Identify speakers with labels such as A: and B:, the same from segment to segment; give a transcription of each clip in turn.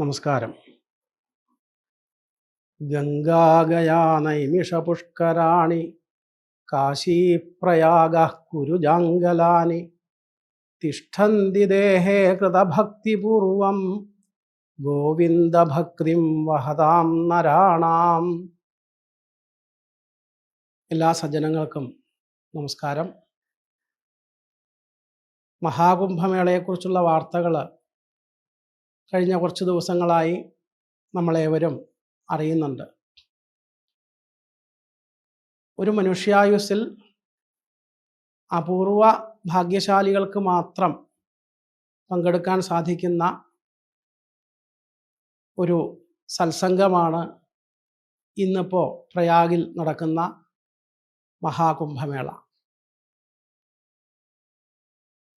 A: നമസ്കാരം. ഗംഗാഗയാനൈമിഷപുഷ്കരാണി കാശീപ്രയാഗ കുരുജാംഗലാനി തിഷ്ഠന്തി ദേഹേ കൃതഭക്തിപൂർവം ഗോവിന്ദഭക്തിം വഹതാം നരാണാം എല്ലാ സജ്ജനങ്ങൾക്കും നമസ്കാരം. മഹാകുംഭമേളയെക്കുറിച്ചുള്ള വാർത്തകൾ കഴിഞ്ഞ കുറച്ച് ദിവസങ്ങളായി നമ്മളേവരും അറിയുന്നുണ്ട്. ഒരു മനുഷ്യായുസ്സിൽ അപൂർവ ഭാഗ്യശാലികൾക്ക് മാത്രം പങ്കെടുക്കാൻ സാധിക്കുന്ന ഒരു സത്സംഗമാണ് ഇന്നിപ്പോൾ പ്രയാഗിൽ നടക്കുന്ന മഹാകുംഭമേള.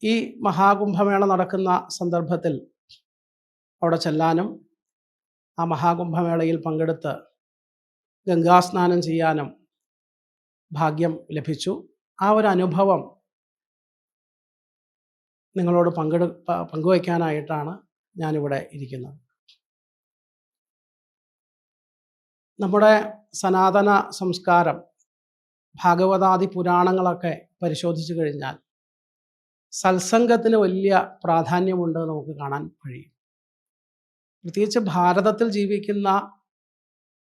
A: ഈ മഹാകുംഭമേള നടക്കുന്ന സന്ദർഭത്തിൽ അവിടെ ചെല്ലാനും ആ മഹാകുംഭമേളയിൽ പങ്കെടുത്ത് ഗംഗാസ്നാനം ചെയ്യാനും ഭാഗ്യം ലഭിച്ചു. ആ ഒരു അനുഭവം നിങ്ങളോട് പങ്കെടു പങ്കുവയ്ക്കാനായിട്ടാണ് ഞാനിവിടെ ഇരിക്കുന്നത്. നമ്മുടെ സനാതന സംസ്കാരം ഭാഗവതാദി പുരാണങ്ങളൊക്കെ പരിശോധിച്ചു കഴിഞ്ഞാൽ സത്സംഗത്തിന് വലിയ പ്രാധാന്യമുണ്ട് നമുക്ക് കാണാൻ കഴിയും. പ്രത്യേകിച്ച് ഭാരതത്തിൽ ജീവിക്കുന്ന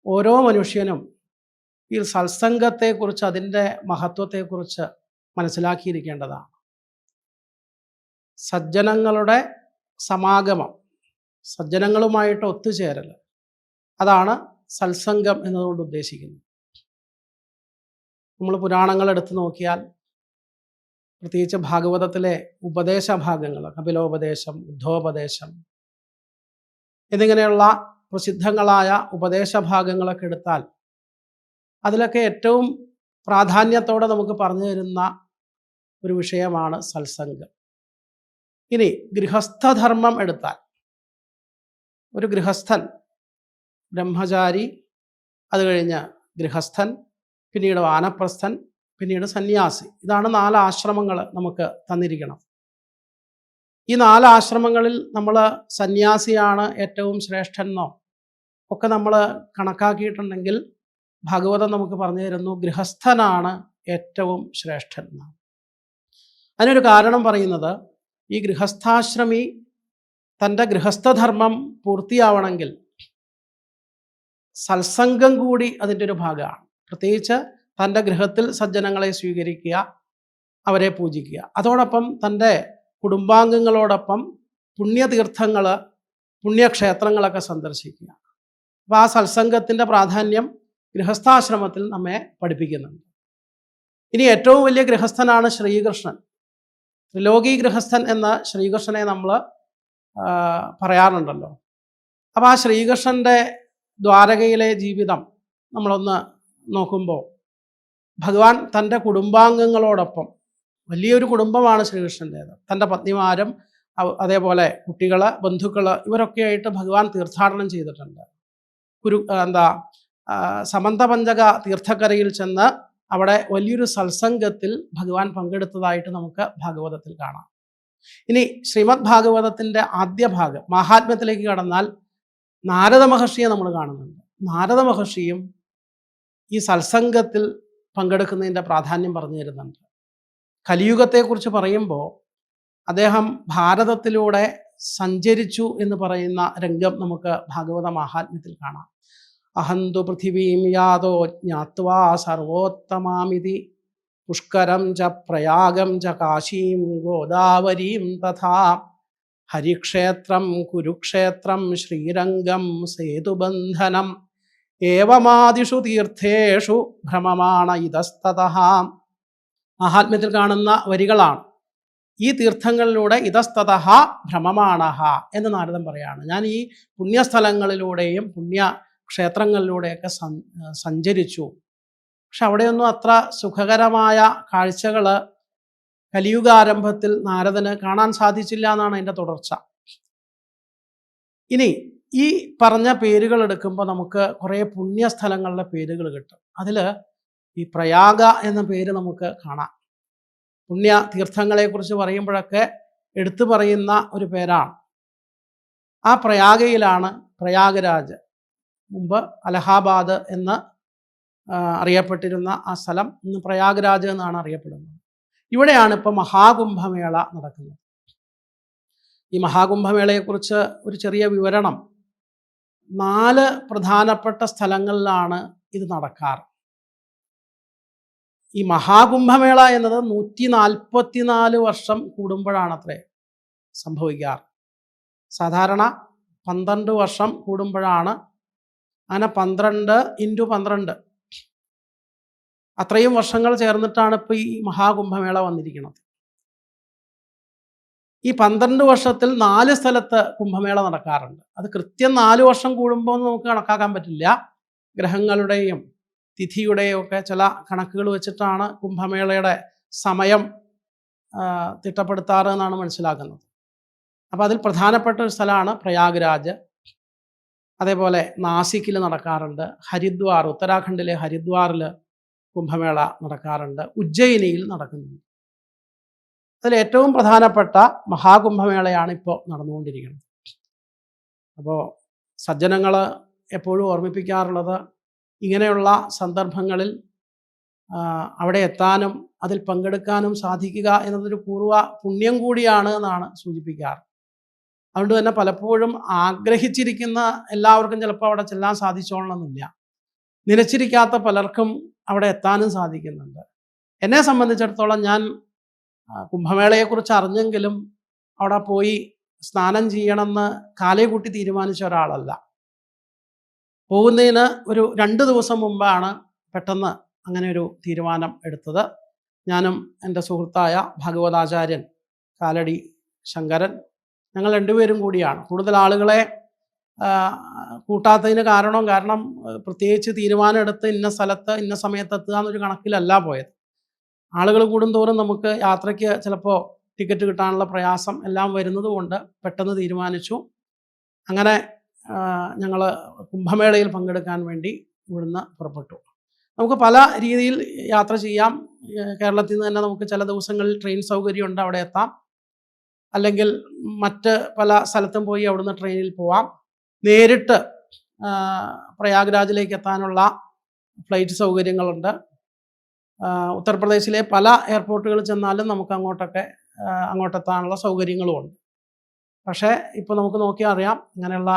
A: ഓരോ മനുഷ്യനും ഈ സത്സംഗത്തെക്കുറിച്ച് അതിന്റെ മഹത്വത്തെക്കുറിച്ച് മനസ്സിലാക്കിയിരിക്കേണ്ടതാണ്. സജ്ജനങ്ങളുടെ സമാഗമം സജ്ജനങ്ങളുമായിട്ട് ഒത്തുചേരൽ അതാണ് സത്സംഗം എന്നതുകൊണ്ട് ഉദ്ദേശിക്കുന്നത്. നമ്മൾ പുരാണങ്ങൾ എടുത്തു നോക്കിയാൽ പ്രത്യേകിച്ച് ഭാഗവതത്തിലെ ഉപദേശ ഭാഗങ്ങൾ കപിലോപദേശം ഉദ്ധോപദേശം എന്നിങ്ങനെയുള്ള പ്രസിദ്ധങ്ങളായ ഉപദേശഭാഗങ്ങളൊക്കെ എടുത്താൽ അതിലൊക്കെ ഏറ്റവും പ്രാധാന്യത്തോടെ നമുക്ക് പറഞ്ഞു തരുന്ന ഒരു വിഷയമാണ് സത്സംഗം. ഇനി ഗൃഹസ്ഥധർമ്മം എടുത്താൽ ഒരു ഗൃഹസ്ഥൻ ബ്രഹ്മചാരി അത് കഴിഞ്ഞ് ഗൃഹസ്ഥൻ പിന്നീട് വാനപ്രസ്ഥൻ പിന്നീട് സന്യാസി. ഇതാണ് നാല് ആശ്രമങ്ങൾ നമുക്ക് തന്നിരിക്കണം. ഈ നാല് ആശ്രമങ്ങളിൽ നമ്മൾ സന്യാസിയാണ് ഏറ്റവും ശ്രേഷ്ഠനെന്നോ ഒക്കെ നമ്മൾ കണക്കാക്കിയിട്ടുണ്ടെങ്കിൽ ഭാഗവതം നമുക്ക് പറഞ്ഞു തരുന്നു ഗൃഹസ്ഥനാണ് ഏറ്റവും ശ്രേഷ്ഠൻ എന്നാണ് അതിനൊരു കാരണം പറയുന്നത് ഈ ഗൃഹസ്ഥാശ്രമി തന്റെ ഗൃഹസ്ഥധർമ്മം പൂർത്തിയാവണമെങ്കിൽ സത്സംഗം കൂടി അതിന്റെ ഒരു ഭാഗമാണ്. പ്രത്യേകിച്ച് തന്റെ ഗൃഹത്തിൽ സജ്ജനങ്ങളെ സ്വീകരിക്കുക അവരെ പൂജിക്കുക. അതോടൊപ്പം തന്റെ കുടുംബാംഗങ്ങളോടൊപ്പം പുണ്യതീർത്ഥങ്ങൾ പുണ്യക്ഷേത്രങ്ങളൊക്കെ സന്ദർശിക്കുക അപ്പോൾ ആ സത്സംഗത്തിന്റെ പ്രാധാന്യം ഗൃഹസ്ഥാശ്രമത്തിൽ നമ്മെ പഠിപ്പിക്കുന്നുണ്ട്. ഇനി ഏറ്റവും വലിയ ഗൃഹസ്ഥനാണ് ശ്രീകൃഷ്ണൻ. ത്രിലോകി ഗൃഹസ്ഥൻ എന്ന ശ്രീകൃഷ്ണനെ നമ്മൾ പറയാറുണ്ടല്ലോ. അപ്പോൾ ആ ശ്രീകൃഷ്ണന്റെ ദ്വാരകയിലെ ജീവിതം നമ്മളൊന്ന് നോക്കുമ്പോൾ ഭഗവാൻ തന്റെ കുടുംബാംഗങ്ങളോടൊപ്പം വലിയൊരു കുടുംബമാണ് ശ്രീകൃഷ്ണന്റേത്. തന്റെ പത്നിമാരും അതേപോലെ കുട്ടികൾ ബന്ധുക്കൾ ഇവരൊക്കെയായിട്ട് ഭഗവാൻ തീർത്ഥാടനം ചെയ്തിട്ടുണ്ട്. കുരു എന്താ സമന്തപഞ്ചക തീർത്ഥക്കരയിൽ ചെന്ന് അവിടെ വലിയൊരു സത്സംഗത്തിൽ ഭഗവാൻ പങ്കെടുത്തതായിട്ട് നമുക്ക് ഭാഗവതത്തിൽ കാണാം. ഇനി ശ്രീമദ് ഭാഗവതത്തിന്റെ ആദ്യ ഭാഗം മഹാത്മ്യത്തിലേക്ക് കടന്നാൽ നാരദ മഹർഷിയെ നമ്മൾ കാണുന്നുണ്ട്. നാരദ മഹർഷിയും ഈ സത്സംഗത്തിൽ പങ്കെടുക്കുന്നതിന്റെ പ്രാധാന്യം പറഞ്ഞു തരുന്നുണ്ട് കലിയുഗത്തെക്കുറിച്ച് പറയുമ്പോൾ അദ്ദേഹം ഭാരതത്തിലൂടെ സഞ്ചരിച്ചു എന്ന് പറയുന്ന രംഗം നമുക്ക് ഭാഗവത മഹാത്മ്യത്തിൽ കാണാം. അഹന്തു പൃഥിവീം യാതോ ജ്ഞാത്വാ സർവോത്തമാമിതി. പുഷ്കരം ച പ്രയാഗം ച കാശീം ഗോദാവരീം തഥാ. ഹരിക്ഷേത്രം കുരുക്ഷേത്രം ശ്രീരംഗം സേതുബന്ധനം. ഏവമാദിഷു തീർത്ഥേഷു ഭ്രമമാണ് ഇതസ്തത മഹാത്മ്യത്തിൽ കാണുന്ന വരികളാണ്. ഈ തീർത്ഥങ്ങളിലൂടെ ഇതസ്തത ഭ്രമമാണഹ എന്ന് നാരദൻ പറയാണ്. ഞാൻ ഈ പുണ്യസ്ഥലങ്ങളിലൂടെയും പുണ്യ ക്ഷേത്രങ്ങളിലൂടെയൊക്കെ സഞ്ചരിച്ചു. പക്ഷെ അവിടെയൊന്നും അത്ര സുഖകരമായ കാഴ്ചകൾ കലിയുഗാരംഭത്തിൽ നാരദന് കാണാൻ സാധിച്ചില്ല എന്നാണ് അതിന്റെ തുടർച്ച. ഇനി ഈ പറഞ്ഞ പേരുകൾ എടുക്കുമ്പോൾ നമുക്ക് കുറേ പുണ്യസ്ഥലങ്ങളുടെ പേരുകൾ കിട്ടും. അതിൽ ഈ പ്രയാഗ എന്ന പേര് നമുക്ക് കാണാം. പുണ്യ തീർത്ഥങ്ങളെക്കുറിച്ച് പറയുമ്പോഴൊക്കെ എടുത്തു പറയുന്ന ഒരു പേരാണ്. ആ പ്രയാഗയിലാണ് പ്രയാഗരാജ് മുമ്പ് അലഹാബാദ് എന്ന് അറിയപ്പെട്ടിരുന്ന ആ സ്ഥലം ഇന്ന് പ്രയാഗരാജ് എന്നാണ് അറിയപ്പെടുന്നത്. ഇവിടെയാണ് ഇപ്പോൾ മഹാകുംഭമേള നടക്കുന്നത്. ഈ മഹാകുംഭമേളയെക്കുറിച്ച് ഒരു ചെറിയ വിവരണം. നാല് പ്രധാനപ്പെട്ട സ്ഥലങ്ങളിലാണ് ഇത് നടക്കാറ്. ഈ മഹാകുംഭമേള എന്നത് നൂറ്റി നാൽപ്പത്തിനാല് വർഷം കൂടുമ്പോഴാണത്രേ സംഭവിക്കാറ്. സാധാരണ പന്ത്രണ്ട് വർഷം കൂടുമ്പോഴാണ്. അങ്ങനെ പന്ത്രണ്ട് ഇന്റു പന്ത്രണ്ട്. അത്രയും വർഷങ്ങൾ ചേർന്നിട്ടാണ് ഇപ്പോൾ ഈ മഹാകുംഭമേള വന്നിരിക്കുന്നത്. ഈ പന്ത്രണ്ട് വർഷത്തിൽ നാല് സ്ഥലത്ത് കുംഭമേള നടക്കാറുണ്ട്. അത് കൃത്യം നാല് വർഷം കൂടുമ്പോൾ നമുക്ക് കണക്കാക്കാൻ പറ്റില്ല. ഗ്രഹങ്ങളുടെയും തിഥിയുടെയും ഒക്കെ ചില കണക്കുകൾ വെച്ചിട്ടാണ് കുംഭമേളയുടെ സമയം തിട്ടപ്പെടുത്താറ് എന്നാണ് മനസ്സിലാക്കുന്നത്. അപ്പോൾ അതിൽ പ്രധാനപ്പെട്ട ഒരു സ്ഥലമാണ് പ്രയാഗ്രാജ്. അതേപോലെ നാസിക്കിൽ നടക്കാറുണ്ട് ഹരിദ്വാർ ഉത്തരാഖണ്ഡിലെ ഹരിദ്വാറിൽ കുംഭമേള നടക്കാറുണ്ട് ഉജ്ജയിനിയിൽ നടക്കുന്നുണ്ട്. അതിൽ ഏറ്റവും പ്രധാനപ്പെട്ട മഹാകുംഭമേളയാണ് ഇപ്പോൾ നടന്നുകൊണ്ടിരിക്കുന്നത്. അപ്പോൾ സജ്ജനങ്ങൾ എപ്പോഴും ഓർമ്മിപ്പിക്കാറുള്ളത് ഇങ്ങനെയുള്ള സന്ദർഭങ്ങളിൽ അവിടെ എത്താനും അതിൽ പങ്കെടുക്കാനും സാധിക്കുക എന്നതൊരു പൂർവ പുണ്യം കൂടിയാണ് എന്നാണ് സൂചിപ്പിക്കാറ്. അതുകൊണ്ട് തന്നെ പലപ്പോഴും ആഗ്രഹിച്ചിരിക്കുന്ന എല്ലാവർക്കും ചിലപ്പോൾ അവിടെ ചെല്ലാൻ സാധിച്ചോളണമെന്നില്ല. നിലച്ചിരിക്കാത്ത പലർക്കും അവിടെ എത്താനും സാധിക്കുന്നുണ്ട്. എന്നെ സംബന്ധിച്ചിടത്തോളം ഞാൻ കുംഭമേളയെക്കുറിച്ച് അറിഞ്ഞെങ്കിലും അവിടെ പോയി സ്നാനം ചെയ്യണമെന്ന് കാലേ കൂട്ടി തീരുമാനിച്ച ഒരാളല്ല. പോകുന്നതിന് ഒരു രണ്ട് ദിവസം മുമ്പാണ് പെട്ടെന്ന് അങ്ങനെ ഒരു തീരുമാനം എടുത്തത്. ഞാനും എന്റെ സുഹൃത്തായ ഭഗവതാചാര്യൻ കാലടി ശങ്കരൻ ഞങ്ങൾ രണ്ടുപേരും കൂടിയാണ്. കൂടുതൽ ആളുകളെ കൂട്ടാത്തതിന് കാരണം കാരണം പ്രത്യേകിച്ച് തീരുമാനം എടുത്ത് ഇന്ന സ്ഥലത്ത് ഇന്ന സമയത്ത് എത്തുക എന്നൊരു കണക്കിലല്ല പോയത്. ആളുകൾ കൂടുന്തോറും നമുക്ക് യാത്രയ്ക്ക് ചിലപ്പോൾ ടിക്കറ്റ് കിട്ടാനുള്ള പ്രയാസം എല്ലാം വരുന്നത് കൊണ്ട് പെട്ടെന്ന് തീരുമാനിച്ചു. അങ്ങനെ ഞങ്ങൾ കുംഭമേളയിൽ പങ്കെടുക്കാൻ വേണ്ടി ഇവിടുന്ന് പുറപ്പെട്ടു. നമുക്ക് പല രീതിയിൽ യാത്ര ചെയ്യാം. കേരളത്തിൽ നിന്ന് തന്നെ നമുക്ക് ചില ദിവസങ്ങളിൽ ട്രെയിൻ സൗകര്യമുണ്ട് അവിടെ എത്താം. അല്ലെങ്കിൽ മറ്റ് പല സ്ഥലത്തും പോയി അവിടുന്ന് ട്രെയിനിൽ പോവാം. നേരിട്ട് പ്രയാഗ്രാജിലേക്ക് എത്താനുള്ള ഫ്ലൈറ്റ് സൗകര്യങ്ങളുണ്ട്. ഉത്തർപ്രദേശിലെ പല എയർപോർട്ടുകളിൽ ചെന്നാലും നമുക്ക് അങ്ങോട്ടൊക്കെ അങ്ങോട്ടെത്താനുള്ള സൗകര്യങ്ങളുമുണ്ട്. പക്ഷേ ഇപ്പോൾ നമുക്ക് നോക്കിയാൽ അറിയാം ഇങ്ങനെയുള്ള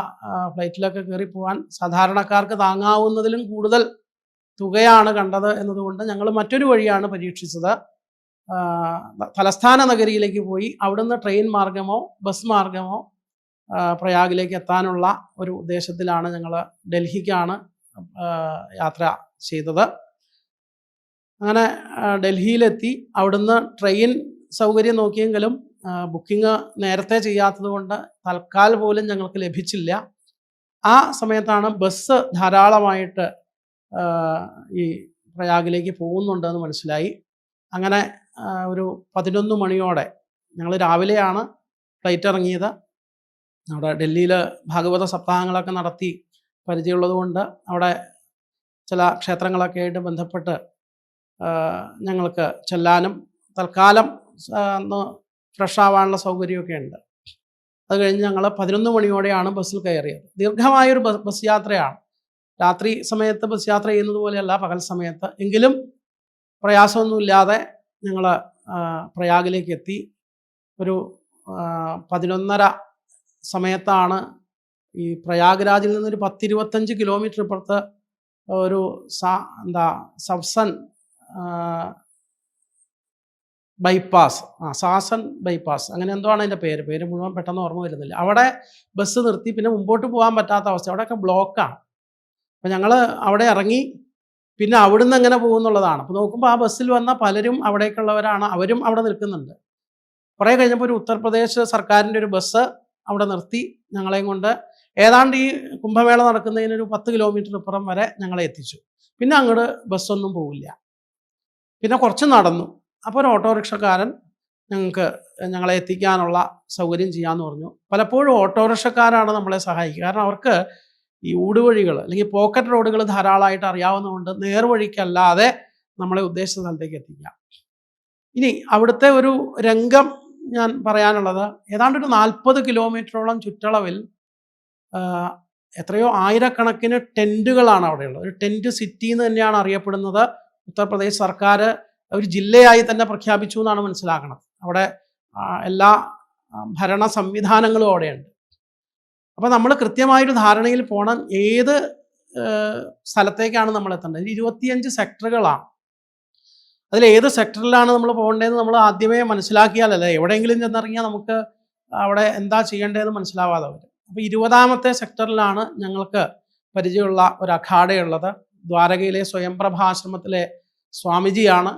A: ഫ്ലൈറ്റിലൊക്കെ കയറി പോകാൻ സാധാരണക്കാർക്ക് താങ്ങാവുന്നതിലും കൂടുതൽ തുകയാണ് കണ്ടത് എന്നതുകൊണ്ട് ഞങ്ങൾ മറ്റൊരു വഴിയാണ് പരീക്ഷിച്ചത്. തലസ്ഥാന നഗരിയിലേക്ക് പോയി അവിടുന്ന് ട്രെയിൻ മാർഗമോ ബസ് മാർഗമോ പ്രയാഗിലേക്ക് എത്താനുള്ള ഒരു ഉദ്ദേശത്തിലാണ് ഞങ്ങൾ ഡൽഹിക്കാണ് യാത്ര ചെയ്തത്. അങ്ങനെ ഡൽഹിയിലെത്തി. അവിടുന്ന് ട്രെയിൻ സൗകര്യം നോക്കിയെങ്കിലും ബുക്കിംഗ് നേരത്തെ ചെയ്യാത്തത് കൊണ്ട് തൽക്കാൽ പോലും ഞങ്ങൾക്ക് ലഭിച്ചില്ല. ആ സമയത്താണ് ബസ് ധാരാളമായിട്ട് ഈ പ്രയാഗിലേക്ക് പോകുന്നുണ്ടെന്ന് മനസ്സിലായി. അങ്ങനെ ഒരു പതിനൊന്ന് മണിയോടെ ഞങ്ങൾ രാവിലെയാണ് ഫ്ലൈറ്റ് ഇറങ്ങിയത്. അവിടെ ഡൽഹിയിൽ ഭാഗവത സപ്താഹങ്ങളൊക്കെ നടത്തി പരിചയമുള്ളത് കൊണ്ട് അവിടെ ചില ക്ഷേത്രങ്ങളൊക്കെ ആയിട്ട് ബന്ധപ്പെട്ട് ഞങ്ങൾക്ക് ചെല്ലാനും തൽക്കാലം ഫ്രഷ് ആവാനുള്ള സൗകര്യമൊക്കെ ഉണ്ട്. അത് കഴിഞ്ഞ് ഞങ്ങൾ പതിനൊന്ന് മണിയോടെയാണ് ബസ്സിൽ കയറിയത്. ദീർഘമായൊരു ബസ് യാത്രയാണ്. രാത്രി സമയത്ത് ബസ് യാത്ര ചെയ്യുന്നത് പോലെയല്ല പകൽ സമയത്ത്. എങ്കിലും പ്രയാസമൊന്നുമില്ലാതെ ഞങ്ങൾ പ്രയാഗിലേക്ക് എത്തി ഒരു പതിനൊന്നര സമയത്താണ് ഈ പ്രയാഗ്രാജിൽ നിന്നൊരു പത്തിരുപത്തഞ്ച് കിലോമീറ്റർ ഇപ്പുറത്ത് ഒരു സ എന്താ സബ്സൺ ബൈപ്പാസ് ആ സാസൻ ബൈപ്പാസ് അങ്ങനെ എന്തോ ആണ് അതിന്റെ പേര്. പേര് മുഴുവൻ പെട്ടെന്ന് ഓർമ്മ വരുന്നില്ല. അവിടെ ബസ് നിർത്തി. പിന്നെ മുമ്പോട്ട് പോകാൻ പറ്റാത്ത അവസ്ഥ. അവിടെയൊക്കെ ബ്ലോക്കാണ് അപ്പം ഞങ്ങൾ അവിടെ ഇറങ്ങി. പിന്നെ അവിടുന്ന് എങ്ങനെ പോകുന്നുള്ളതാണ് അപ്പോൾ നോക്കുമ്പോൾ ആ ബസ്സിൽ വന്ന പലരും അവിടേക്കുള്ളവരാണ് അവരും അവിടെ നിൽക്കുന്നുണ്ട്. കുറേ കഴിഞ്ഞപ്പോൾ ഒരു ഉത്തർപ്രദേശ് സർക്കാരിന്റെ ഒരു ബസ് അവിടെ നിർത്തി ഞങ്ങളെയും കൊണ്ട്. ഏതാണ്ട് ഈ കുംഭമേള നടക്കുന്നതിനൊരു പത്ത് കിലോമീറ്റർ ഇപ്പുറം വരെ ഞങ്ങളെ എത്തിച്ചു. പിന്നെ അങ്ങോട്ട് ബസ്സൊന്നും പോവില്ല. പിന്നെ കുറച്ച് നടന്നു. അപ്പോൾ ഒരു ഓട്ടോറിക്ഷക്കാരൻ ഞങ്ങൾക്ക് ഞങ്ങളെ എത്തിക്കാനുള്ള സൗകര്യം ചെയ്യാമെന്ന് പറഞ്ഞു. പലപ്പോഴും ഓട്ടോറിക്ഷക്കാരാണ് നമ്മളെ സഹായിക്കുക. കാരണം അവർക്ക് ഈ ഊടുവഴികൾ അല്ലെങ്കിൽ പോക്കറ്റ് റോഡുകൾ ധാരാളമായിട്ട് അറിയാവുന്നതുകൊണ്ട് നേർവഴിക്കല്ലാതെ നമ്മളെ ഉദ്ദേശിച്ച സ്ഥലത്തേക്ക് എത്തിക്കാം. ഇനി അവിടുത്തെ ഒരു രംഗം ഞാൻ പറയാനുള്ളത് ഏതാണ്ട് ഒരു നാൽപ്പത് കിലോമീറ്ററോളം ചുറ്റളവിൽ എത്രയോ ആയിരക്കണക്കിന് ടെന്റുകളാണ് അവിടെയുള്ളത്. ഒരു ടെന്റ് സിറ്റി എന്ന് തന്നെയാണ് അറിയപ്പെടുന്നത്. ഉത്തർപ്രദേശ് സർക്കാർ ഒരു ജില്ലയായി തന്നെ പ്രഖ്യാപിച്ചു എന്നാണ് മനസ്സിലാക്കുന്നത് അവിടെ എല്ലാ ഭരണ സംവിധാനങ്ങളും അവിടെയുണ്ട്. അപ്പോൾ നമ്മൾ കൃത്യമായൊരു ധാരണയിൽ പോകണം ഏത് സ്ഥലത്തേക്കാണ് നമ്മൾ എത്തേണ്ടത്. ഇരുപത്തിയഞ്ച് സെക്ടറുകളാണ്. അതിൽ ഏത് സെക്ടറിലാണ് നമ്മൾ പോകേണ്ടതെന്ന് നമ്മൾ ആദ്യമേ മനസ്സിലാക്കിയാലല്ലേ? എവിടെയെങ്കിലും ചെന്നിറങ്ങിയാൽ നമുക്ക് അവിടെ എന്താ ചെയ്യേണ്ടതെന്ന് മനസ്സിലാവാതെ വരും. അപ്പോൾ ഇരുപതാമത്തെ സെക്ടറിലാണ് ഞങ്ങൾക്ക് പരിചയമുള്ള ഒരു അഖാഡയുള്ളത്. ദ്വാരകയിലെ സ്വയംപ്രഭാശ്രമത്തിലെ സ്വാമിജിയാണ്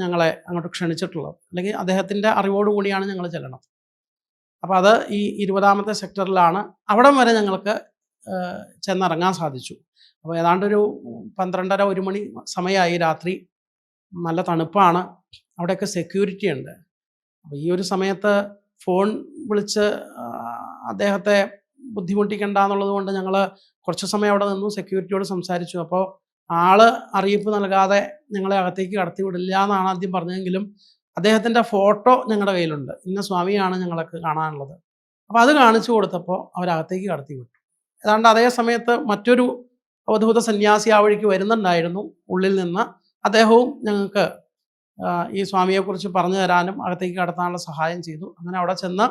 A: ഞങ്ങളെ അങ്ങോട്ട് ക്ഷണിച്ചിട്ടുള്ളത്. അല്ലെങ്കിൽ അദ്ദേഹത്തിന്റെ അറിവോടുകൂടിയാണ് ഞങ്ങൾ ചെല്ലണം. അപ്പോൾ അത് ഈ ഇരുപതാമത്തെ സെക്ടറിലാണ് അവിടം വരെ ഞങ്ങൾക്ക് ചെന്നിറങ്ങാൻ സാധിച്ചു. അപ്പോൾ ഏതാണ്ടൊരു പന്ത്രണ്ടര ഒരു മണി സമയമായി രാത്രി. നല്ല തണുപ്പാണ്. അവിടെയൊക്കെ സെക്യൂരിറ്റി ഉണ്ട്. അപ്പോൾ ഈ ഒരു സമയത്ത് ഫോൺ വിളിച്ച് അദ്ദേഹത്തെ ബുദ്ധിമുട്ടിക്കണ്ട എന്നുള്ളത് കൊണ്ട് ഞങ്ങൾ കുറച്ച് സമയം അവിടെ നിന്നു സെക്യൂരിറ്റിയോട് സംസാരിച്ചു. അപ്പോൾ ആൾ അറിയിപ്പ് നൽകാതെ ഞങ്ങളെ അകത്തേക്ക് കടത്തി വിടില്ല എന്നാണ് ആദ്യം പറഞ്ഞതെങ്കിലും അദ്ദേഹത്തിന്റെ ഫോട്ടോ ഞങ്ങളുടെ കയ്യിലുണ്ട്. ഇന്ന സ്വാമിയാണ് ഞങ്ങളൊക്കെ കാണാനുള്ളത്. അപ്പോൾ അത് കാണിച്ചു കൊടുത്തപ്പോൾ അവരകത്തേക്ക് കടത്തി വിട്ടു. ഏതാണ്ട് അതേ സമയത്ത് മറ്റൊരു അവധൂത സന്യാസി ആ വഴിക്ക് വരുന്നുണ്ടായിരുന്നു. ഉള്ളിൽ നിന്ന് അദ്ദേഹവും ഞങ്ങൾക്ക് ഈ സ്വാമിയെക്കുറിച്ച് പറഞ്ഞു തരാനും അകത്തേക്ക് കടത്താനുള്ള സഹായം ചെയ്തു. അങ്ങനെ അവിടെ ചെന്ന്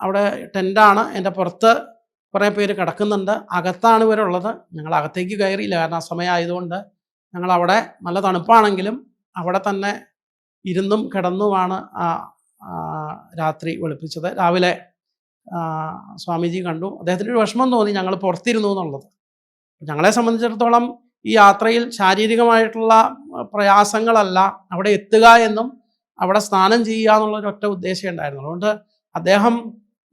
A: അവിടെ ടെന്റാണ് എന്റെ പുറത്ത് കുറേ പേര് കിടക്കുന്നുണ്ട്. അകത്താണ് ഇവരുള്ളത് ഞങ്ങൾ അകത്തേക്ക് കയറിയില്ല. കാരണം ആ സമയമായതുകൊണ്ട് ഞങ്ങൾ അവിടെ നല്ല തണുപ്പാണെങ്കിലും അവിടെ തന്നെ ഇരുന്നും കിടന്നുമാണ് ആ രാത്രി വെളുപ്പിച്ചത്. രാവിലെ സ്വാമിജി കണ്ടു. അദ്ദേഹത്തിന് ഒരു വിഷമം തോന്നി. ഞങ്ങൾ പുറത്തിരുന്നു എന്നുള്ളത്. ഞങ്ങളെ സംബന്ധിച്ചിടത്തോളം ഈ യാത്രയിൽ ശാരീരികമായിട്ടുള്ള പ്രയാസങ്ങളല്ല. അവിടെ എത്തുക എന്നും അവിടെ സ്നാനം ചെയ്യുക എന്നുള്ള ഒരു ഒറ്റ ഉദ്ദേശം ഉണ്ടായിരുന്നു അതുകൊണ്ട് അദ്ദേഹം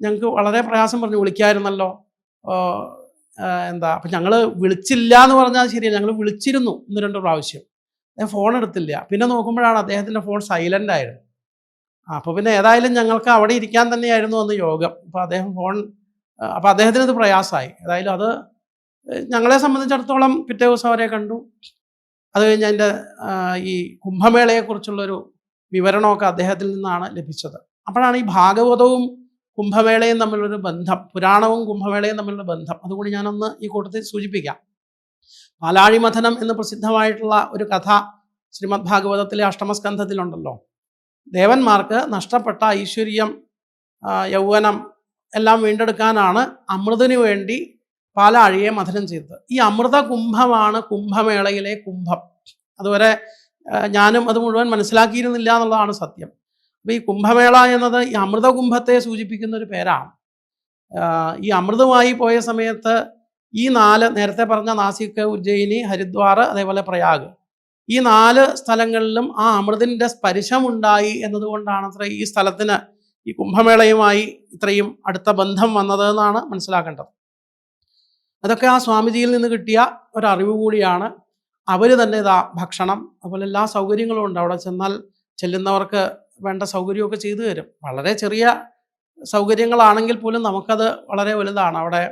A: ഞങ്ങൾക്ക് വളരെ പ്രയാസം പറഞ്ഞു വിളിക്കായിരുന്നല്ലോ. എന്താ അപ്പം ഞങ്ങൾ വിളിച്ചില്ല എന്ന് പറഞ്ഞാൽ ശരിയല്ല. ഞങ്ങൾ വിളിച്ചിരുന്നു ഒന്ന് രണ്ട് പ്രാവശ്യം. അദ്ദേഹം ഫോൺ എടുത്തില്ല. പിന്നെ നോക്കുമ്പോഴാണ് അദ്ദേഹത്തിന്റെ ഫോൺ സൈലന്റ് ആയിരുന്നു. അപ്പോൾ പിന്നെ ഏതായാലും ഞങ്ങൾക്ക് അവിടെ ഇരിക്കാൻ തന്നെയായിരുന്നു അന്ന് യോഗം. അപ്പോൾ അദ്ദേഹം ഫോൺ അപ്പോൾ അദ്ദേഹത്തിന് ഇത് പ്രയാസമായി. ഏതായാലും അത് ഞങ്ങളെ സംബന്ധിച്ചിടത്തോളം പിറ്റേ ദിവസം അവരെ കണ്ടു. അത് കഴിഞ്ഞ് അതിന്റെ ഈ കുംഭമേളയെക്കുറിച്ചുള്ളൊരു വിവരണമൊക്കെ അദ്ദേഹത്തിൽ നിന്നാണ് ലഭിച്ചത്. അപ്പോഴാണ് ഈ ഭാഗവതവും കുംഭമേളയും തമ്മിലൊരു ബന്ധം പുരാണവും കുംഭമേളയും തമ്മിലുള്ള ബന്ധം. അതുകൂടി ഞാനൊന്ന് ഈ കൂട്ടത്തിൽ സൂചിപ്പിക്കാം. പാലാഴിമഥനം എന്ന് പ്രസിദ്ധമായിട്ടുള്ള ഒരു കഥ ശ്രീമദ് ഭാഗവതത്തിലെ അഷ്ടമസ്കന്ധത്തിലുണ്ടല്ലോ. ദേവന്മാർക്ക് നഷ്ടപ്പെട്ട ഐശ്വര്യം യൗവനം എല്ലാം വീണ്ടെടുക്കാനാണ് അമൃതിനു വേണ്ടി പാലാഴിയെ മഥനം ചെയ്തത്. ഈ അമൃത കുംഭമാണ് കുംഭമേളയിലെ കുംഭം. അതുവരെ ഞാനും അത് മുഴുവൻ മനസ്സിലാക്കിയിരുന്നില്ല എന്നുള്ളതാണ് സത്യം. അപ്പോൾ ഈ കുംഭമേള എന്നത് ഈ അമൃതകുംഭത്തെ സൂചിപ്പിക്കുന്ന ഒരു പേരാണ് ഈ അമൃതമായി പോയ സമയത്ത് ഈ നാല് നേരത്തെ പറഞ്ഞ നാസിക് ഉജ്ജയിനി ഹരിദ്വാർ അതേപോലെ പ്രയാഗ്. ഈ നാല് സ്ഥലങ്ങളിലും ആ അമൃതിന്റെ സ്പരിശമുണ്ടായി എന്നതുകൊണ്ടാണ് അത്ര ഈ സ്ഥലത്തിന് ഈ കുംഭമേളയുമായി ഇത്രയും അടുത്ത ബന്ധം വന്നത് എന്നാണ് മനസ്സിലാക്കേണ്ടത്. അതൊക്കെ ആ സ്വാമിജിയിൽ നിന്ന് കിട്ടിയ ഒരറിവ് കൂടിയാണ്. അവർ തന്നെ ഇതാ ഭക്ഷണം അതുപോലെ എല്ലാ സൗകര്യങ്ങളും ഉണ്ട്. അവിടെ ചെന്നാൽ ചെല്ലുന്നവർക്ക് വേണ്ട സൗകര്യമൊക്കെ ചെയ്തു തരും. വളരെ ചെറിയ സൗകര്യങ്ങളാണെങ്കിൽ പോലും നമുക്കത് വളരെ വലുതാണ്. അവിടെ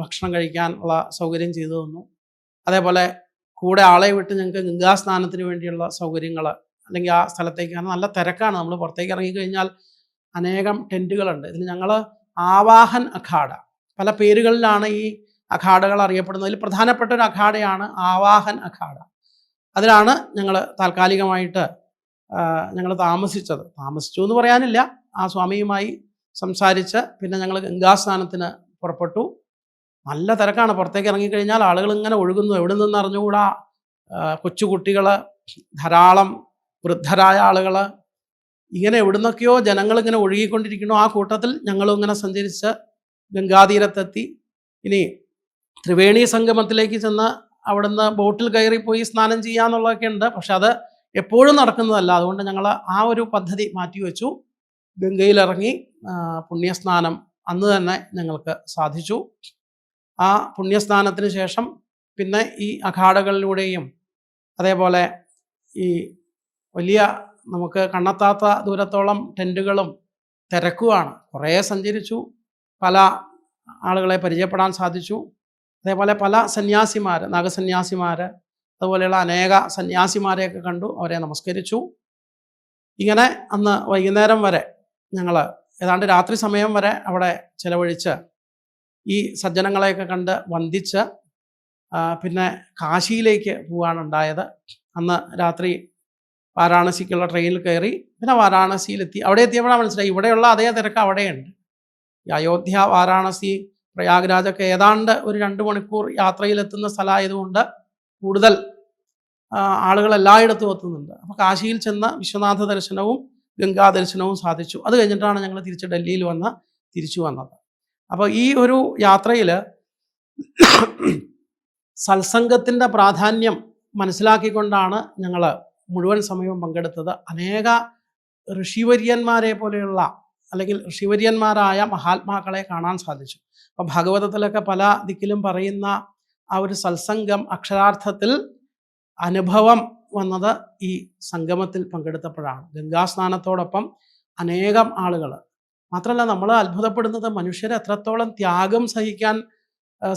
A: ഭക്ഷണം കഴിക്കാൻ ഉള്ള സൗകര്യം ചെയ്തു തന്നു. അതേപോലെ കൂടെ ആളെ വിട്ട് ഞങ്ങൾക്ക് ഗംഗാസ്നാനത്തിന് വേണ്ടിയുള്ള സൗകര്യങ്ങൾ അല്ലെങ്കിൽ ആ സ്ഥലത്തേക്ക് കാരണം നല്ല തിരക്കാണ്. നമ്മൾ പുറത്തേക്ക് ഇറങ്ങിക്കഴിഞ്ഞാൽ അനേകം ടെന്റുകളുണ്ട് ഇതിൽ ഞങ്ങൾ ആവാഹൻ അഖാഡ. പല പേരുകളിലാണ് ഈ അഖാഡകൾ അറിയപ്പെടുന്നത്. അതിൽ പ്രധാനപ്പെട്ട ഒരു അഖാഡയാണ് ആവാഹൻ അഖാഡ. അതിലാണ് ഞങ്ങൾ താൽക്കാലികമായിട്ട് ഞങ്ങൾ താമസിച്ചത്. താമസിച്ചു എന്ന് പറയാനില്ല. ആ സ്വാമിയുമായി സംസാരിച്ച് പിന്നെ ഞങ്ങൾ ഗംഗാസ്നാനത്തിന് പുറപ്പെട്ടു. നല്ല തിരക്കാണ്. പുറത്തേക്ക് ഇറങ്ങിക്കഴിഞ്ഞാൽ ആളുകൾ ഇങ്ങനെ ഒഴുകുന്നു. എവിടെ നിന്ന് അറിഞ്ഞുകൂടാ? കൊച്ചുകുട്ടികൾ ധാരാളം വൃദ്ധരായ ആളുകൾ ഇങ്ങനെ എവിടുന്നൊക്കെയോ ജനങ്ങൾ ഇങ്ങനെ ഒഴുകിക്കൊണ്ടിരിക്കുന്നു. ആ കൂട്ടത്തിൽ ഞങ്ങളും ഇങ്ങനെ സഞ്ചരിച്ച് ഗംഗാതീരത്തെത്തി. ഇനി ത്രിവേണി സംഗമത്തിലേക്ക് ചെന്ന് അവിടുന്ന് ബോട്ടിൽ കയറി പോയി സ്നാനം ചെയ്യാന്നുള്ളതൊക്കെ ഉണ്ട് പക്ഷെ അത് എപ്പോഴും നടക്കുന്നതല്ല. അതുകൊണ്ട് ഞങ്ങൾ ആ ഒരു പദ്ധതി മാറ്റിവെച്ചു ഗംഗയിലിറങ്ങി പുണ്യസ്നാനം അന്ന് തന്നെ ഞങ്ങൾക്ക് സാധിച്ചു. ആ പുണ്യസ്നാനത്തിന് ശേഷം പിന്നെ ഈ അഖാഡകളിലൂടെയും അതേപോലെ ഈ വലിയ നമുക്ക് കണ്ണെത്താത്ത ദൂരത്തോളം ടെന്റുകളും തിരക്കുമാണ് കുറേ സഞ്ചരിച്ചു. പല ആളുകളെ പരിചയപ്പെടാൻ സാധിച്ചു. അതേപോലെ പല സന്യാസിമാർ നാഗസന്യാസിമാർ അതുപോലെയുള്ള അനേക സന്യാസിമാരെയൊക്കെ കണ്ടു. അവരെ നമസ്കരിച്ചു. ഇങ്ങനെ അന്ന് വൈകുന്നേരം വരെ ഞങ്ങൾ ഏതാണ്ട് രാത്രി സമയം വരെ അവിടെ ചിലവഴിച്ച് ഈ സജ്ജനങ്ങളെയൊക്കെ കണ്ട് വന്ദിച്ച് പിന്നെ കാശിയിലേക്ക് പോവാണുണ്ടായത് അന്ന് രാത്രി വാരാണസിക്കുള്ള ട്രെയിനിൽ കയറി പിന്നെ വാരാണസിയിലെത്തി. അവിടെ എത്തിയപ്പോഴാണ് മനസ്സിലായി ഇവിടെയുള്ള അതേ തിരക്ക് അവിടെയുണ്ട്. ഈ അയോധ്യ വാരാണസി പ്രയാഗ്രാജൊക്കെ ഏതാണ്ട് ഒരു രണ്ട് മണിക്കൂർ യാത്രയിലെത്തുന്ന സ്ഥലമായതുകൊണ്ട് കൂടുതൽ ആളുകൾ എല്ലായിടത്തും എത്തുന്നുണ്ട്. അപ്പോൾ കാശിയിൽ ചെന്ന വിശ്വനാഥ ദർശനവും ഗംഗാ ദർശനവും സാധിച്ചു. അത് കഴിഞ്ഞിട്ടാണ് ഞങ്ങൾ തിരിച്ച് ഡൽഹിയിൽ വന്ന തിരിച്ചു വന്നത്. അപ്പോൾ ഈ ഒരു യാത്രയിൽ സത്സംഗത്തിന്റെ പ്രാധാന്യം മനസ്സിലാക്കിക്കൊണ്ടാണ് ഞങ്ങൾ മുഴുവൻ സമയവും പങ്കെടുത്തത്. അനേക ഋഷിവര്യന്മാരെ പോലെയുള്ള അല്ലെങ്കിൽ ഋഷിവര്യന്മാരായ മഹാത്മാക്കളെ കാണാൻ സാധിച്ചു. അപ്പോൾ ഭാഗവതത്തിലൊക്കെ പല ദിക്കിലും പറയുന്ന ആ ഒരു സത്സംഗം അക്ഷരാർത്ഥത്തിൽ അനുഭവം വന്നത് ഈ സംഗമത്തിൽ പങ്കെടുത്തപ്പോഴാണ്. ഗംഗാസ്നാനത്തോടൊപ്പം അനേകം ആളുകൾ മാത്രമല്ല നമ്മൾ അത്ഭുതപ്പെടുന്നത് മനുഷ്യർ എത്രത്തോളം ത്യാഗം സഹിക്കാൻ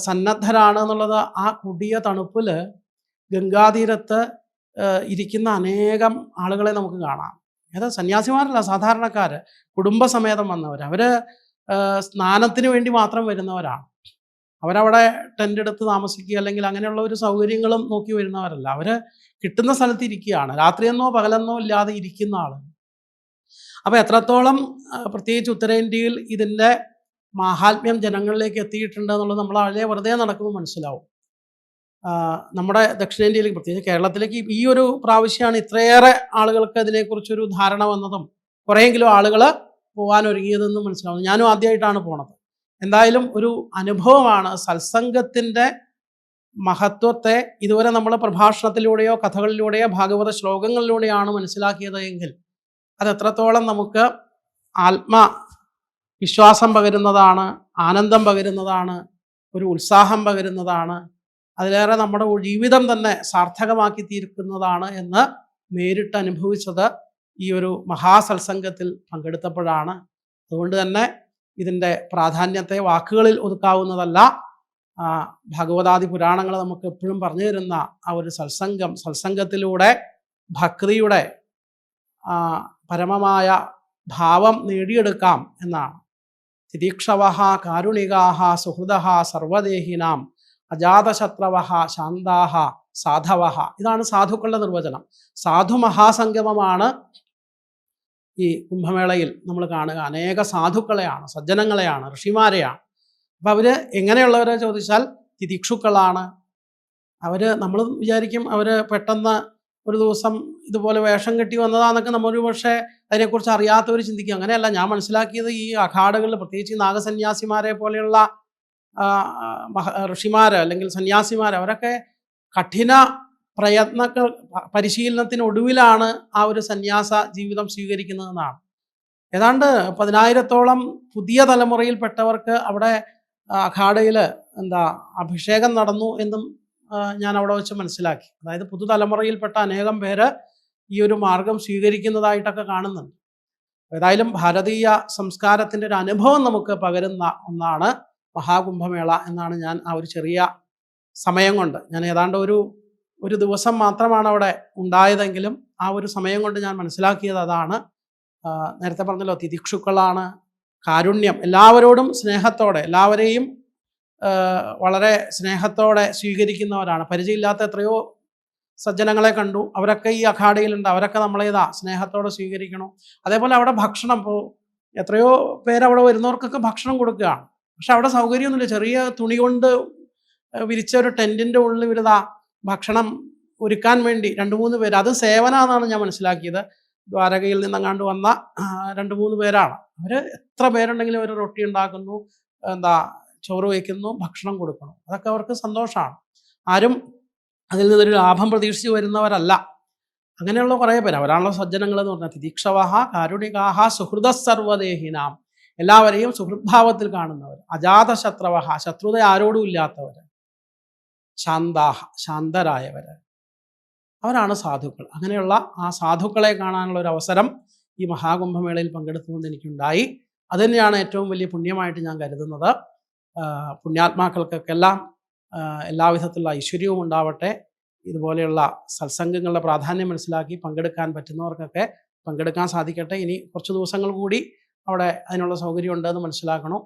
A: സന്നദ്ധരാണ് എന്നുള്ളത് ആ കുടിയ തണുപ്പിൽ ഗംഗാതീരത്ത് ഇരിക്കുന്ന അനേകം ആളുകളെ നമുക്ക് കാണാം. ഏതാ സന്യാസിമാരല്ല സാധാരണക്കാർ കുടുംബസമേതം വന്നവർ അവർ സ്നാനത്തിന് വേണ്ടി മാത്രം വരുന്നവരാണ്. അവരവിടെ ടെന്റ് എടുത്ത് താമസിക്കുക അല്ലെങ്കിൽ അങ്ങനെയുള്ള ഒരു സൗകര്യങ്ങളും നോക്കി വരുന്നവരല്ല. അവർ കിട്ടുന്ന സ്ഥലത്ത് ഇരിക്കുകയാണ്. രാത്രിയെന്നോ പകലെന്നോ ഇല്ലാതെ ഇരിക്കുന്ന ആൾ അപ്പോൾ എത്രത്തോളം പ്രത്യേകിച്ച് ഉത്തരേന്ത്യയിൽ ഇതിന്റെ മാഹാത്മ്യം ജനങ്ങളിലേക്ക് എത്തിയിട്ടുണ്ട് എന്നുള്ളത് നമ്മൾ വളരെ വെറുതെ നടക്കുമ്പോൾ മനസ്സിലാവും. നമ്മുടെ ദക്ഷിണേന്ത്യയിലേക്ക് പ്രത്യേകിച്ച് കേരളത്തിലേക്ക് ഈ ഒരു പ്രാവശ്യമാണ് ഇത്രയേറെ ആളുകൾക്ക് ഇതിനെക്കുറിച്ചൊരു ധാരണ വന്നതും കുറേയെങ്കിലും ആളുകൾ പോകാൻ ഒരുങ്ങിയതെന്ന് മനസ്സിലാവുന്നു. ഞാനും ആദ്യമായിട്ടാണ് പോണത്. എന്തായാലും ഒരു അനുഭവമാണ് സത്സംഗത്തിന്റെ മഹത്വത്തെ ഇതുവരെ നമ്മൾ പ്രഭാഷണത്തിലൂടെയോ കഥകളിലൂടെയോ ഭാഗവത ശ്ലോകങ്ങളിലൂടെയാണ് മനസ്സിലാക്കിയത് എങ്കിൽ അത് എത്രത്തോളം നമുക്ക് ആത്മ വിശ്വാസം പകരുന്നതാണ് ആനന്ദം പകരുന്നതാണ് ഒരു ഉത്സാഹം പകരുന്നതാണ് അതിലേറെ നമ്മുടെ ജീവിതം തന്നെ സാർത്ഥകമാക്കി തീർക്കുന്നതാണ് എന്ന് നേരിട്ട് അനുഭവിച്ചത് ഈ ഒരു മഹാസത്സംഗത്തിൽ പങ്കെടുത്തപ്പോഴാണ്. അതുകൊണ്ട് തന്നെ ഇതിന്റെ പ്രാധാന്യത്തെ വാക്കുകളിൽ ഒതുക്കാവുന്നതല്ല. ഭഗവതാദി പുരാണങ്ങൾ നമുക്ക് എപ്പോഴും പറഞ്ഞു തരുന്ന ആ ഒരു സത്സംഗം സത്സംഗത്തിലൂടെ ഭക്തിയുടെ പരമമായ ഭാവം നേടിയെടുക്കാം എന്നാണ്. തിരീക്ഷവഹ കാരുണികാഹ സുഹൃദ സർവദേഹിനാം അജാതശത്രവഹ ശാന്താഹ സാധവഹ. ഇതാണ് സാധുക്കളുടെ നിർവചനം. സാധു മഹാസംഗമമാണ് ഈ കുംഭമേളയിൽ നമ്മൾ കാണുക. അനേക സാധുക്കളെയാണ് സജ്ജനങ്ങളെയാണ് ഋഷിമാരെയാണ്. അപ്പം അവർ എങ്ങനെയുള്ളവരെ ചോദിച്ചാൽ തിദിക്ഷുക്കളാണ്. അവർ നമ്മൾ വിചാരിക്കും അവർ പെട്ടെന്ന് ഒരു ദിവസം ഇതുപോലെ വേഷം കെട്ടി വന്നതാന്നൊക്കെ നമ്മൾ പക്ഷേ അതിനെക്കുറിച്ച് അറിയാത്തവർ ചിന്തിക്കും. അങ്ങനെയല്ല ഞാൻ മനസ്സിലാക്കിയത് ഈ അഖാഡകളിൽ പ്രത്യേകിച്ച് ഈ നാഗസന്യാസിമാരെ പോലെയുള്ള ഋഷിമാർ അല്ലെങ്കിൽ സന്യാസിമാർ അവരൊക്കെ കഠിന പ്രയത്നങ്ങൾ പരിശീലനത്തിനൊടുവിലാണ് ആ ഒരു സന്യാസ ജീവിതം സ്വീകരിക്കുന്നതെന്നാണ്. ഏതാണ്ട് പതിനായിരത്തോളം പുതിയ തലമുറയിൽപ്പെട്ടവർക്ക് അവിടെ അഖാഡയിൽ എന്താ അഭിഷേകം നടന്നു എന്നും ഞാൻ അവിടെ വെച്ച് മനസ്സിലാക്കി. അതായത് പുതുതലമുറയിൽപ്പെട്ട അനേകം പേര് ഈ ഒരു മാർഗം സ്വീകരിക്കുന്നതായിട്ടൊക്കെ കാണുന്നുണ്ട്. ഏതായാലും ഭാരതീയ സംസ്കാരത്തിന്റെ ഒരു അനുഭവം നമുക്ക് പകരുന്ന ഒന്നാണ് മഹാകുംഭമേള എന്നാണ് ഞാൻ ആ ഒരു ചെറിയ സമയം കൊണ്ട്. ഞാൻ ഏതാണ്ട് ഒരു ഒരു ദിവസം മാത്രമാണ് അവിടെ ഉണ്ടായതെങ്കിലും ആ ഒരു സമയം കൊണ്ട് ഞാൻ മനസ്സിലാക്കിയത് അതാണ്. നേരത്തെ പറഞ്ഞല്ലോ തിദിക്ഷുക്കളാണ് കാരുണ്യം. എല്ലാവരോടും സ്നേഹത്തോടെ എല്ലാവരെയും വളരെ സ്നേഹത്തോടെ സ്വീകരിക്കുന്നവരാണ്. പരിചയമില്ലാത്ത എത്രയോ സജ്ജനങ്ങളെ കണ്ടു. അവരൊക്കെ ഈ അഖാഡയിലുണ്ട്. അവരൊക്കെ നമ്മളേതാ സ്നേഹത്തോടെ സ്വീകരിക്കണം. അതേപോലെ അവിടെ ഭക്ഷണം ഇപ്പോൾ എത്രയോ പേരവിടെ വരുന്നവർക്കൊക്കെ ഭക്ഷണം കൊടുക്കുകയാണ്. പക്ഷെ അവിടെ സൗകര്യമൊന്നുമില്ല. ചെറിയ തുണി കൊണ്ട് വിരിച്ച ഒരു ടെന്റിന്റെ ഉള്ളിൽ ഇവരിതാ ഭക്ഷണം ഒരുക്കാൻ വേണ്ടി രണ്ട് മൂന്ന് പേര് അത് സേവനാന്നാണ് ഞാൻ മനസ്സിലാക്കിയത്. ദ്വാരകയിൽ നിന്നങ്ങാണ്ട് വന്ന രണ്ട് മൂന്ന് പേരാണ്. അവർ എത്ര പേരുണ്ടെങ്കിലും അവർ റൊട്ടി ഉണ്ടാക്കുന്നു എന്താ ചോറ് വയ്ക്കുന്നു ഭക്ഷണം കൊടുക്കണം അതൊക്കെ അവർക്ക് സന്തോഷമാണ്. ആരും അതിൽ നിന്നൊരു ലാഭം പ്രതീക്ഷിച്ച് വരുന്നവരല്ല. അങ്ങനെയുള്ള കുറേ പേര്. അവരാണല്ലോ സജ്ജനങ്ങൾ എന്ന് പറഞ്ഞാൽ തിദീക്ഷവാഹ കാരുണികാഹ സുഹൃദ സർവദേഹിനാം എല്ലാവരെയും സുഹൃദ്ഭാവത്തിൽ കാണുന്നവർ അജാതശത്രവഹ ശത്രുത ആരോടും ഇല്ലാത്തവർ ശാന്താഹ ശാന്തരായവർ അവരാണ് സാധുക്കൾ. അങ്ങനെയുള്ള ആ സാധുക്കളെ കാണാനുള്ള ഒരു അവസരം ഈ മഹാകുംഭമേളയിൽ പങ്കെടുത്തുകൊണ്ട് എനിക്കുണ്ടായി. അത് തന്നെയാണ് ഏറ്റവും വലിയ പുണ്യമായിട്ട് ഞാൻ കരുതുന്നത്. പുണ്യാത്മാക്കൾക്കൊക്കെല്ലാം എല്ലാവിധത്തിലുള്ള ഐശ്വര്യവും ഉണ്ടാവട്ടെ. ഇതുപോലെയുള്ള സത്സംഗങ്ങളുടെ പ്രാധാന്യം മനസ്സിലാക്കി പങ്കെടുക്കാൻ പറ്റുന്നവർക്കൊക്കെ പങ്കെടുക്കാൻ സാധിക്കട്ടെ. ഇനി കുറച്ച് ദിവസങ്ങൾ കൂടി അവിടെ അതിനുള്ള സൗകര്യം ഉണ്ടെന്ന് മനസ്സിലാക്കണം.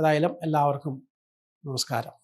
A: ഏതായാലും എല്ലാവർക്കും നമസ്കാരം.